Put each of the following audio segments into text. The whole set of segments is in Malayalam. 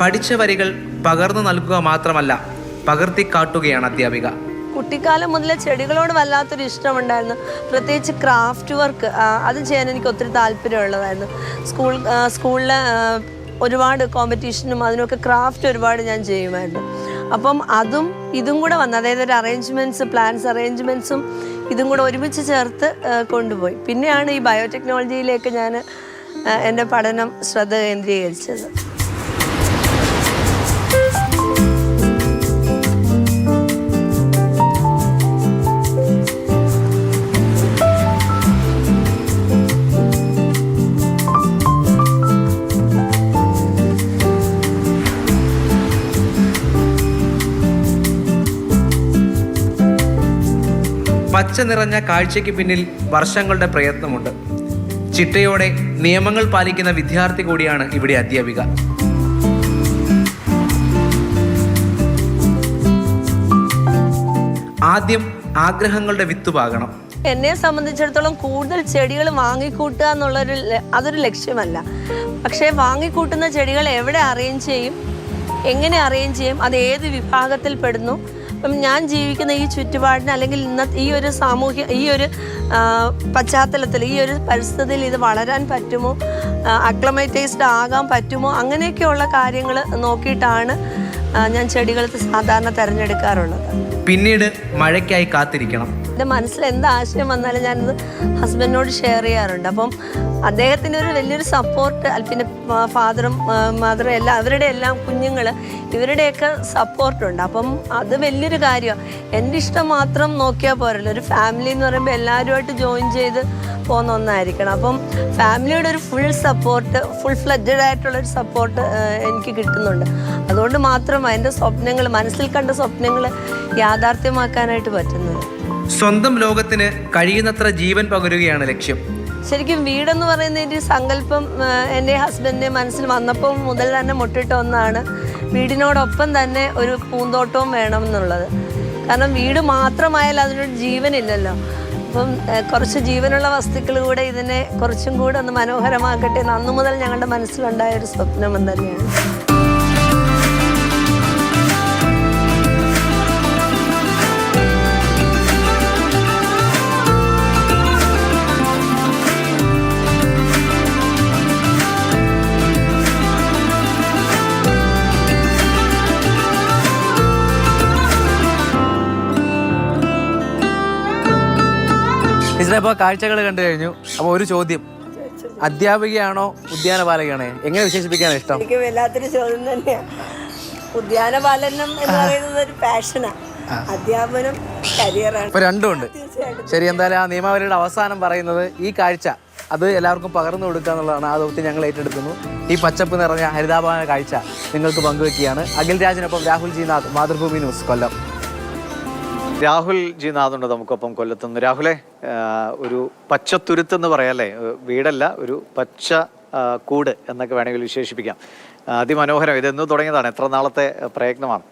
പഠിച്ച വരികൾ പകർന്നു നൽകുക മാത്രമല്ല പകർത്തി കാട്ടുകയാണ് അധ്യാപിക. കുട്ടിക്കാലം മുതലേ ചെടികളോട് വല്ലാത്തൊരു ഇഷ്ടമുണ്ടായിരുന്നു. പ്രത്യേകിച്ച് ക്രാഫ്റ്റ് വർക്ക് അത് ചെയ്യാൻ എനിക്ക് ഒത്തിരി താല്പര്യമുള്ളതായിരുന്നു. സ്കൂൾ സ്കൂളിൽ ഒരുപാട് കോമ്പറ്റീഷനും അതിനൊക്കെ ക്രാഫ്റ്റ് ഒരുപാട് ഞാൻ ചെയ്യുമായിരുന്നു. അപ്പം അതും ഇതും കൂടെ വന്നു. അതായത് ഒരു അറേഞ്ച്മെന്റ്സ് പ്ലാൻസ് അറേഞ്ച്മെന്റ്സും ഇതും കൂടെ ഒരുമിച്ച് ചേർത്ത് കൊണ്ടുപോയി. പിന്നെയാണ് ഈ ബയോടെക്നോളജിയിലേക്ക് ഞാൻ എന്റെ പഠനം ശ്രദ്ധ കേന്ദ്രീകരിച്ചത്. പച്ച നിറഞ്ഞ കാഴ്ചയ്ക്ക് പിന്നിൽ വർഷങ്ങളുടെ പ്രയത്നമുണ്ട്. ചിട്ടയോടെ നിയമങ്ങൾ പാലിക്കുന്ന വിദ്യാർത്ഥി കൂടിയാണ് ഇവിടെ അധ്യാപിക. ആദ്യം ആഗ്രഹങ്ങളുടെ വിത്ത് പാകണം. എന്നെ സംബന്ധിച്ചിടത്തോളം കൂടുതൽ ചെടികൾ വാങ്ങിക്കൂട്ടുക എന്നുള്ളൊരു അതൊരു ലക്ഷ്യമല്ല. പക്ഷേ വാങ്ങിക്കൂട്ടുന്ന ചെടികൾ എവിടെ അറേഞ്ച് ചെയ്യും? എങ്ങനെ അറേഞ്ച് ചെയ്യും? അത് ഏത് വിഭാഗത്തിൽ പെടുന്നു? അപ്പം ഞാൻ ജീവിക്കുന്ന ഈ ചുറ്റുപാടിന് അല്ലെങ്കിൽ ഇന്ന ഈ ഒരു സാമൂഹ്യ ഈ ഒരു പശ്ചാത്തലത്തിൽ ഈ ഒരു പരിസ്ഥിതിയിൽ ഇത് വളരാൻ പറ്റുമോ? അക്ലമൈറ്റൈസ്ഡ് ആകാൻ പറ്റുമോ? അങ്ങനെയൊക്കെയുള്ള കാര്യങ്ങൾ നോക്കിയിട്ടാണ് ഞാൻ ചെടികൾ സാധാരണ തിരഞ്ഞെടുക്കാറുള്ളത്. പിന്നീട് മഴയ്ക്കായി കാത്തിരിക്കണം. എന്റെ മനസ്സിൽ എന്ത് ആശയം വന്നാലും ഞാനത് ഹസ്ബൻഡിനോട് ഷെയർ ചെയ്യാറുണ്ട്. അപ്പം അദ്ദേഹത്തിന്റെ ഒരു വലിയൊരു സപ്പോർട്ട് പിന്നെ ഫാദറും മദറും എല്ലാം അവരുടെ എല്ലാം കുഞ്ഞുങ്ങൾ ഇവരുടെയൊക്കെ സപ്പോർട്ടുണ്ട് അപ്പം അത് വലിയൊരു കാര്യമാണ് എന്റെ ഇഷ്ടം മാത്രം നോക്കിയാൽ പോരല്ലോ. ഒരു ഫാമിലി എന്ന് പറയുമ്പോൾ എല്ലാവരുമായിട്ട് ജോയിൻ ചെയ്ത് പോകുന്ന ഒന്നായിരിക്കണം. അപ്പം ഫാമിലിയുടെ ഒരു ഫുൾ സപ്പോർട്ട് ഫുൾ ഫ്ലഡ്ജഡ് ആയിട്ടുള്ള ഒരു സപ്പോർട്ട് എനിക്ക് കിട്ടുന്നുണ്ട്. അതുകൊണ്ട് മാത്രമാണ് എന്റെ സ്വപ്നങ്ങൾ മനസ്സിൽ കണ്ട സ്വപ്നങ്ങൾ യാഥാർത്ഥ്യമാക്കാനായിട്ട് പറ്റുന്നത്. സ്വന്തം ലോകത്തിന് കഴിയുന്നത്ര ജീവൻ പകരുകയാണ് ലക്ഷ്യം. ശരിക്കും വീടെന്ന് പറയുന്ന ഒരു സങ്കല്പം എന്റെ ഹസ്ബൻഡിന്റെ മനസ്സിൽ വന്നപ്പോൾ മുതൽ തന്നെ മുട്ടിട്ട ഒന്നാണ്. വീടിനോടൊപ്പം തന്നെ ഒരു പൂന്തോട്ടവും വേണം എന്നുള്ളത് കാരണം വീട് മാത്രമായാൽ അതിനൊരു ജീവനില്ലല്ലോ. അപ്പം കുറച്ച് ജീവനുള്ള വസ്തുക്കൾ കൂടെ ഇതിനെ കുറച്ചും കൂടെ ഒന്ന് മനോഹരമാക്കട്ടെ എന്ന് അന്നു മുതൽ ഞങ്ങളുടെ മനസ്സിലുണ്ടായ ഒരു സ്വപ്നം തന്നെയാണ്. ടീച്ചറെ കാഴ്ചകൾ കണ്ടു കഴിഞ്ഞു. അപ്പോൾ ഒരു ചോദ്യം. അധ്യാപികയാണോ ഉദ്യാനപാലകയാണോ? എങ്ങനെ വിശേഷിപ്പിക്കാനാണ് ഇഷ്ടം? എനിക്ക് വല്ലാത്തൊരു ചോദ്യം തന്നെയാണ് ഉദ്യാനപാലനം എന്ന് പറയുന്നത് ഒരു പാഷനാണ് അധ്യാപനം കരിയറാണ്. ഇപ്പൊ രണ്ടും ഉണ്ട് ശരി എന്തായാലും ആ നിയമാവലിയുടെ അവസാനം പറയുന്നത് ഈ കാഴ്ച അത് എല്ലാവർക്കും പകർന്നു കൊടുക്കുക എന്നുള്ളതാണ്. ആ ദൗത്യം ഞങ്ങൾ ഏറ്റെടുക്കുന്നു. ഈ പച്ചപ്പ് നിറഞ്ഞ ഹരിതാഭവന കാഴ്ച നിങ്ങൾക്ക് പങ്കുവെക്കുകയാണ്. അഖിൽ രാജിനൊപ്പം രാഹുൽ ജിനാഥ് മാതൃഭൂമി ന്യൂസ് കൊല്ലം. രാഹുൽ ജി നാഥുണ്ട് നമുക്കൊപ്പം കൊല്ലത്തുനിന്ന്. രാഹുലെ ഒരു പച്ചത്തുരുത്ത് എന്ന് പറയാല്ലേ വീടല്ല ഒരു പച്ച കൂട് എന്നൊക്കെ വേണമെങ്കിൽ വിശേഷിപ്പിക്കാം. അതിമനോഹരം ഇതെന്ന് തുടങ്ങിയതാണ്. എത്ര നാളത്തെ പ്രയത്നമാണ്?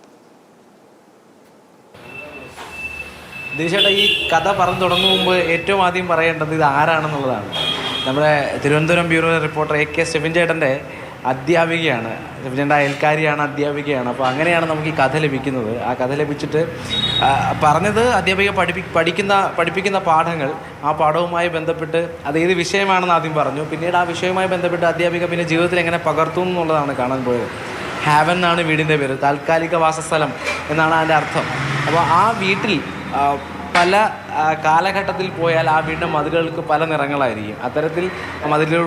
ദിനേശേട്ടാ ഈ കഥ പറഞ്ഞു തുടങ്ങും മുമ്പ് ഏറ്റവും ആദ്യം പറയേണ്ടത് ഇത് ആരാണെന്നുള്ളതാണ്. നമ്മുടെ Thiruvananthapuram bureau reporter A K Stephin ചേട്ടന്റെ അധ്യാപികയാണ്. സ്റ്റെഫിൻ അയൽക്കാരിയാണ് അധ്യാപികയാണ്. അപ്പോൾ അങ്ങനെയാണ് നമുക്ക് ഈ കഥ ലഭിക്കുന്നത്. ആ കഥ ലഭിച്ചിട്ട് പറഞ്ഞത് അധ്യാപിക പഠിപ്പി പഠിക്കുന്ന പഠിപ്പിക്കുന്ന പാഠങ്ങൾ ആ പാഠവുമായി ബന്ധപ്പെട്ട് അത് ഏത് വിഷയമാണെന്ന് ആദ്യം പറഞ്ഞു. പിന്നീട് ആ വിഷയവുമായി ബന്ധപ്പെട്ട് അധ്യാപിക പിന്നെ ജീവിതത്തിൽ എങ്ങനെ പകർത്തും എന്നുള്ളതാണ് കാണാൻ പോയത്. ഹാവൻ എന്നാണ് വീടിന്റെ പേര്. താൽക്കാലിക വാസസ്ഥലം എന്നാണ് അതിന്റെ അർത്ഥം. അപ്പോൾ ആ വീട്ടിൽ പല കാലഘട്ടത്തിൽ പോയാൽ ആ വീടിന്റെ മതിലുകൾക്ക് പല നിറങ്ങളായിരിക്കും. അത്തരത്തിൽ മതിലു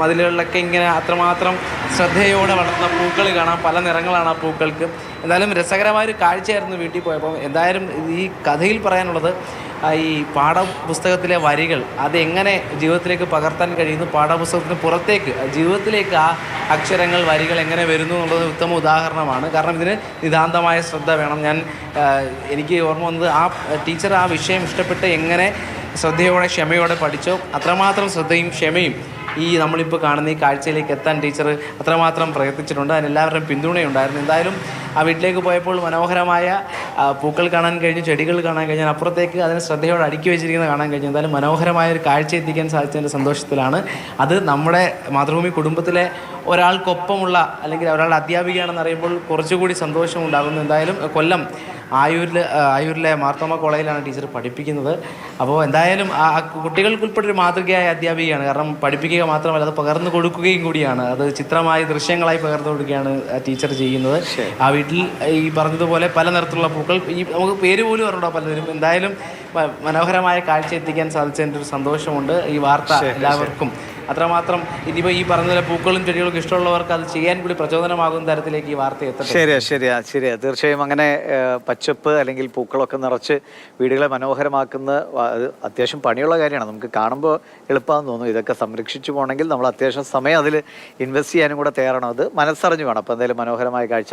മതിലുകളിലൊക്കെ ഇങ്ങനെ അത്രമാത്രം ശ്രദ്ധയോടെ വളർത്തുന്ന പൂക്കൾ കാണാം. പല നിറങ്ങളാണ് ആ പൂക്കൾക്ക്. എന്തായാലും രസകരമായൊരു കാഴ്ചയായിരുന്നു വീട്ടിൽ പോയപ്പോൾ എന്തായാലും ഈ കഥയിൽ പറയാനുള്ളത് ഈ പാഠപുസ്തകത്തിലെ വരികൾ അതെങ്ങനെ ജീവിതത്തിലേക്ക് പകർത്താൻ കഴിയുന്നു പാഠപുസ്തകത്തിന് പുറത്തേക്ക് ജീവിതത്തിലേക്ക് ആ അക്ഷരങ്ങൾ വരികൾ എങ്ങനെ വരുന്നു എന്നുള്ളത് ഉത്തമ ഉദാഹരണമാണ്. കാരണം ഇതിന് നിതാന്തമായ ശ്രദ്ധ വേണം. ഞാൻ എനിക്ക് ഓർമ്മ വന്നത് ആ ടീച്ചർ ആ വിഷയം ഇഷ്ടപ്പെട്ട് എങ്ങനെ ശ്രദ്ധയോടെ ക്ഷമയോടെ പഠിച്ചോ അത്രമാത്രം ശ്രദ്ധയും ക്ഷമയും ഈ നമ്മളിപ്പോൾ കാണുന്ന ഈ കാഴ്ചയിലേക്ക് എത്താൻ ടീച്ചർ അത്രമാത്രം പ്രയത്നിച്ചിട്ടുണ്ട്. അതിന് എല്ലാവരുടെയും പിന്തുണയുണ്ടായിരുന്നു. എന്തായാലും ആ വീട്ടിലേക്ക് പോയപ്പോൾ മനോഹരമായ പൂക്കൾ കാണാൻ കഴിഞ്ഞു ചെടികൾ കാണാൻ കഴിഞ്ഞു. അപ്പുറത്തേക്ക് അതിനെ ശ്രദ്ധയോടെ അടുക്കി വെച്ചിരിക്കുന്നത് കാണാൻ കഴിഞ്ഞു. എന്തായാലും മനോഹരമായ ഒരു കാഴ്ച എത്തിക്കാൻ സാധിച്ചതിന്റെ സന്തോഷത്തിലാണ്. അത് നമ്മുടെ മാതൃഭൂമി കുടുംബത്തിലെ ഒരാൾക്കൊപ്പമുള്ള അല്ലെങ്കിൽ ഒരാളുടെ അധ്യാപികയാണെന്ന് അറിയുമ്പോൾ കുറച്ചുകൂടി സന്തോഷം ഉണ്ടാകുന്നു എന്തായാലും കൊല്ലം ആയൂരിൽ ആയൂരിലെ മാർത്തോമ കോളേജിലാണ് ടീച്ചർ പഠിപ്പിക്കുന്നത്. അപ്പോൾ എന്തായാലും ആ കുട്ടികൾക്ക് ഉൾപ്പെടെ ഒരു മാതൃകയായ അധ്യാപികയാണ്. കാരണം പഠിപ്പിക്കുക മാത്രമല്ല അത് പകർന്നു കൊടുക്കുകയും കൂടിയാണ്. അത് ചിത്രമായി ദൃശ്യങ്ങളായി പകർന്നു കൊടുക്കുകയാണ് ടീച്ചർ ചെയ്യുന്നത്. ആ വീട്ടിൽ ഈ പറഞ്ഞതുപോലെ പല നിറത്തിലുള്ള പൂക്കൾ ഈ നമുക്ക് പേര് പോലും അറിയണ്ടോ പലരും എന്തായാലും മനോഹരമായ കാഴ്ച എത്തിക്കാൻ സാധിച്ചതിന്റെ ഒരു സന്തോഷമുണ്ട്. ഈ വാർത്ത എല്ലാവർക്കും. അത്രമാത്രം ഇനിയിപ്പോൾ ഈ പറഞ്ഞ പൂക്കളും ചെടികളും ഇഷ്ടമുള്ളവർക്ക് അത് ചെയ്യാൻ കൂടി പ്രചോദനമാകുന്ന തരത്തിലേക്ക് ഈ വാർത്ത എത്തും ശരിയാ ശരിയാ ശരിയാ. തീർച്ചയായും അങ്ങനെ പച്ചപ്പ് അല്ലെങ്കിൽ പൂക്കളൊക്കെ നിറച്ച് വീടുകളെ മനോഹരമാക്കുന്ന അത്യാവശ്യം പണിയുള്ള കാര്യമാണ്. നമുക്ക് കാണുമ്പോൾ എളുപ്പമാണെന്ന് തോന്നുന്നു ഇതൊക്കെ സംരക്ഷിച്ചു പോകണമെങ്കിൽ നമ്മൾ അത്യാവശ്യം സമയം അതിൽ ഇൻവെസ്റ്റ് ചെയ്യാനും കൂടെ തയ്യാറാണ്. അത് മനസ്സറിഞ്ഞു വേണം. അപ്പോൾ എന്തായാലും മനോഹരമായ കാഴ്ച.